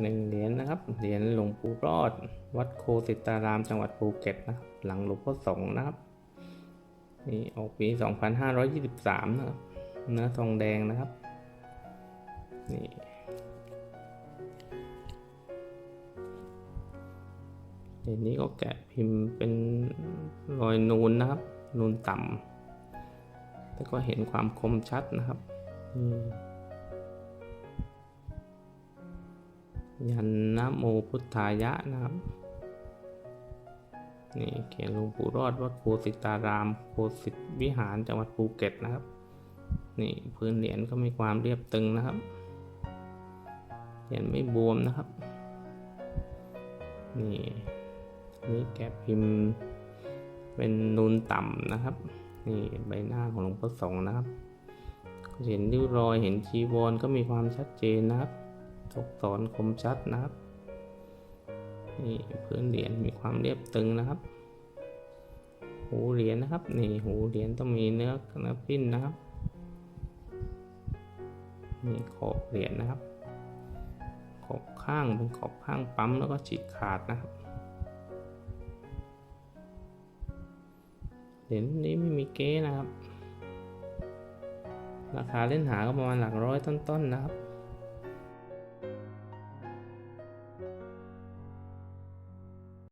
หนึ่งเหรียญนะครับ เหรียญหลวงปู่รอด วัดโคสิตารามจังหวัดภูเก็ตนะครับ หลังหลวงพ่อสงฆ์นะครับ นี่ออกปี 2523 นะครับ เนื้อทองแดงนะครับ นี่เหรียญนี้ก็แกะพิมพ์เป็นรอยนูนนะครับ นูนต่ำแต่ก็เห็นความคมชัดนะครับนี่ ยันนะโมพุทธายะนะครับนี่เขียนหลวงปู่รอดวัดโคสิตารามโคสิตวิหารจังหวัดภูเก็ตนะครับ นี่พื้นเหรียญก็มีความเรียบตึงนะครับเหรียญไม่บวมนะครับ นี่นี่แกพิมพ์เป็นนูนต่ำนะครับ นี่ใบหน้าของหลวงพ่อสงนะครับ เห็นริ้วรอยเห็นจีวรก็มีความชัดเจนนะครับ ตกสอนคมชัดนะครับนี่พื้นเหรียญมีความเรียบตึงนะครับ หูเหรียญนะครับนี่หูเหรียญต้องมีเนื้อเนื้อปิ้นนะครับนี่ขอบเหรียญนะครับ ขอบข้างเป็นขอบข้างปั๊มแล้วก็ฉีกขาดนะครับเหรียญนี้ไม่มีเก๊นะครับ ราคาเล่นหาก็ประมาณหลักร้อยต้นๆนะครับ